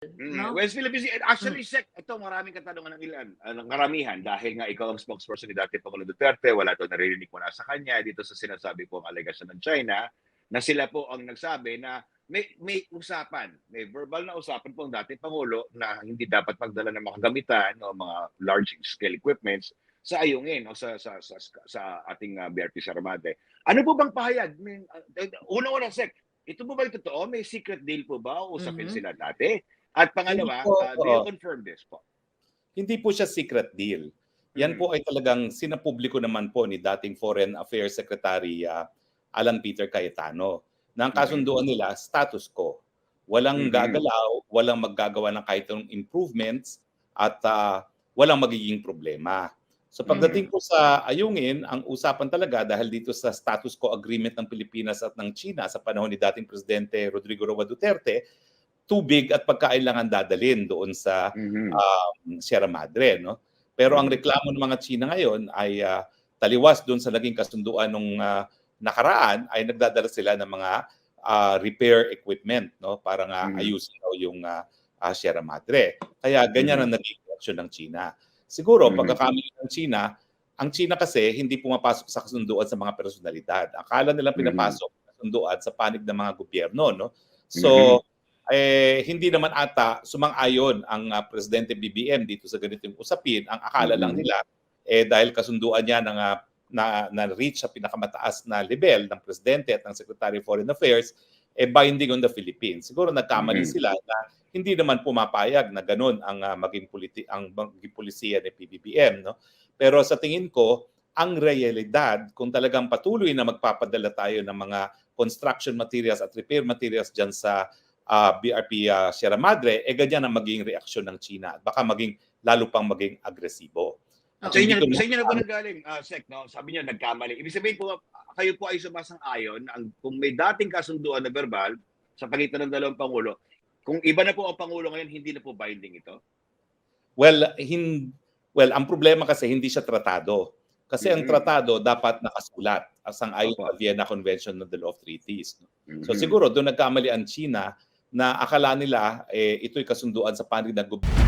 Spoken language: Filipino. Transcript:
Mm, No? West Philippines, actually, Sec, ito maraming katanungan ng ilan, uh, ng karamihan, dahil nga ikaw ang spokesperson ni dati Pangulong Duterte, wala daw naririnig mo na sa kanya, dito sa sinasabi po ang alegasyon ng China, na sila po ang nagsabi na may may usapan, may verbal na usapan po ang dating Pangulo na hindi dapat magdala ng mga gamitan o mga large scale equipments sa ayungin o sa sa sa, sa ating uh, BRP Saramate. Ano po bang pahayag? Uh, Una-una, Sec, ito po ba yung totoo? May secret deal po ba? Usapin Mhm. sila dati? At pangalawa, po, uh, do you confirm this po? Hindi po siya secret deal. Yan Mhm. po ay talagang sinapubliko naman po ni dating Foreign Affairs Secretary ah, Alan Peter Cayetano na ang kasunduan nila status quo. Walang Mhm. gagalaw, walang maggagawa ng kahit anong improvements at ah, walang magiging problema. So pagdating po sa ayungin, ang usapan talaga dahil dito sa status quo agreement ng Pilipinas at ng China sa panahon ni dating Presidente Rodrigo Roa Duterte, tubig at pagkailangan dadalin doon sa Mhm. um, Sierra Madre, no? Pero ang reklamo ng mga China ngayon ay ah, taliwas doon sa naging kasunduan nung ah, nakaraan ay nagdadala sila ng mga ah, repair equipment, no? Para nga Mhm. ayusin daw yung ah, ah, Sierra Madre. Kaya ganyan Mhm. ang naging reaksyon ng China. Siguro Mhm. pagkakamali ng China, ang China kasi hindi pumapasok sa kasunduan sa mga personalidad. Akala nila Mhm. pinapasok sa kasunduan sa panig ng mga gobyerno, no? So eh hindi naman ata sumang-ayon ang ah, presidente BBM dito sa ganitong usapin. Ang akala lang Mhm. nila eh dahil kasunduan niya ng na, na reach sa pinakamataas na level ng presidente at ng Secretary of Foreign Affairs eh binding on the Philippines. Siguro nagkamali Mhm. sila na hindi naman pumapayag na ganun ang ah, maging politi ang maging polisiya ni PBBM no. Pero sa tingin ko ang realidad kung talagang patuloy na magpapadala tayo ng mga construction materials at repair materials diyan sa ah, BRP ah, Sierra Madre, eh ganyan ang maging reaksyon ng China. At Baka maging lalo pang maging agresibo. At Sa inyo, sa inyo na po nanggaling, uh, Sec, no? sabi niyo nagkamali. Ibig sabihin po, kayo po ay sumasang-ayon ang kung may dating kasunduan na verbal sa pagitan ng dalawang pangulo, kung iba na po ang pangulo ngayon, hindi na po binding ito. Well, hin well, ang problema kasi hindi siya tratado. Kasi ang Mhm. tratado dapat nakasulat asang ayon sa Vienna Convention on the Law of Treaties. So Mhm. siguro doon nagkamali ang China na akala nila eh, ito'y kasunduan sa panig ng gobyerno